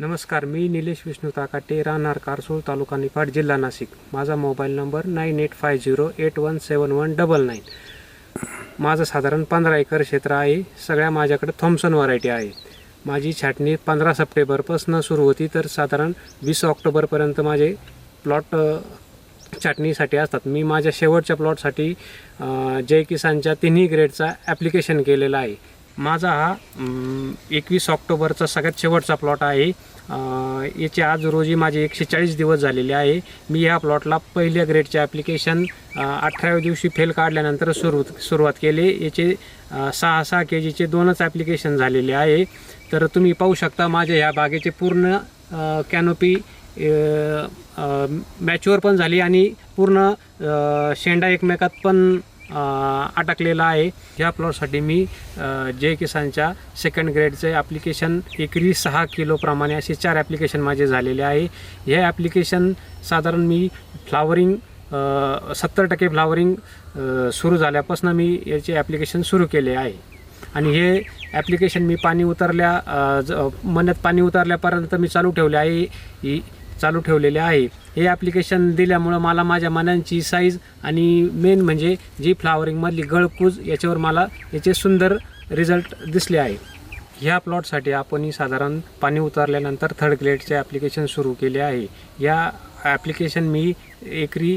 नमस्कार मी निलेश विष्णू ताकाटे राहणार कारसूळ तालुका निफाड जिल्हा नाशिक. माझा mobile number nine eight five zero eight one seven one double nine माझं साधारण पंधरा एकर क्षेत्र आहे. सगळ्या माझ्याकडे थॉम्सन व्हरायटी आहे. माझी छाटणी पंधरा सप्टेंबरपासून सुरू होती तर साधारण वीस ऑक्टोबरपर्यंत माझे प्लॉट छाटणीसाठी असतात. मी माझ्या शेवटच्या प्लॉटसाठी जय किसानच्या तिन्ही ग्रेडचा ॲप्लिकेशन केलेला आहे. माझा हा एकवीस ऑक्टोबरचा सगळ्यात शेवटचा प्लॉट आहे. याचे आज रोजी माझे एकशे चाळीस दिवस झालेले आहे. मी ह्या प्लॉटला पहिल्या ग्रेडचे ॲप्लिकेशन अठराव्या दिवशी फेल काढल्यानंतर सुरू सुरुवात केली. याचे सहा सहा के जीचे दोनच ॲप्लिकेशन झालेले आहे. तर तुम्ही पाहू शकता माझ्या ह्या बागेचे पूर्ण कॅनोपी मॅच्युअर पण झाली आणि पूर्ण शेंडा एकमेकात पण अटकलेला आहे. ह्या प्लॉटसाठी मी जे किसानच्या सेकंड ग्रेडचे ॲप्लिकेशन एकरी सहा किलोप्रमाणे असे चार ॲप्लिकेशन माझे झालेले आहे. हे ॲप्लिकेशन साधारण मी फ्लावरिंग सत्तर टक्के फ्लावरिंग सुरू झाल्यापासून मी याचे ॲप्लिकेशन सुरू केले आहे. आणि हे ॲप्लिकेशन मी पाणी उतरल्या ज- मन्यात पाणी उतरल्यापर्यंत मी चालू ठेवले आहे. ही चालू ठेवलेले आहे. हे ॲप्लिकेशन दिल्यामुळं मला माझ्या मनांची साईज आणि मेन म्हणजे जी फ्लावरिंगमधली गळकूज याच्यावर मला याचे सुंदर रिझल्ट दिसले आहे. ह्या प्लॉटसाठी आपणही साधारण पाणी उतरल्यानंतर थर्ड ग्रेडचे ॲप्लिकेशन सुरू केले आहे. या ॲप्लिकेशन मी एकरी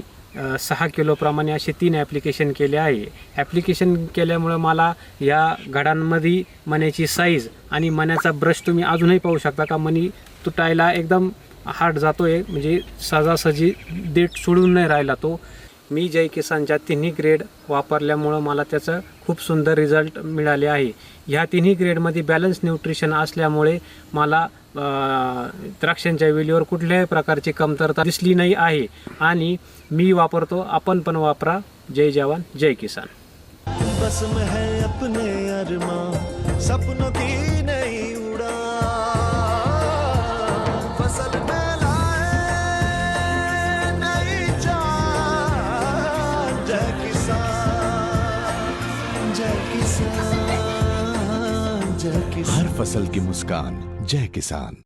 सहा किलोप्रमाणे असे तीन ॲप्लिकेशन केले आहे. ॲप्लिकेशन केल्यामुळं मला या घडांमध्ये मण्याची साईज आणि मण्याचा ब्रश तुम्ही अजूनही पाहू शकता का? मनी तुटायला एकदम हार्ड जातो आहे म्हणजे सहजासहजी डेट सोडून नाही राहिला तो. मी जय किसानच्या तिन्ही ग्रेड वापरल्यामुळं मला त्याचं खूप सुंदर रिझल्ट मिळाले आहे. ह्या तिन्ही ग्रेडमध्ये बॅलन्स न्यूट्रिशन असल्यामुळे मला द्राक्षांच्या वेलीवर कुठल्याही प्रकारची कमतरता दिसली नाही आहे. आणि मी वापरतो आपण पण वापरा. जय जवान जय किसान. बस है अपने अरमा, सपनों की नहीं हर फसल की मुस्कान जय किसान।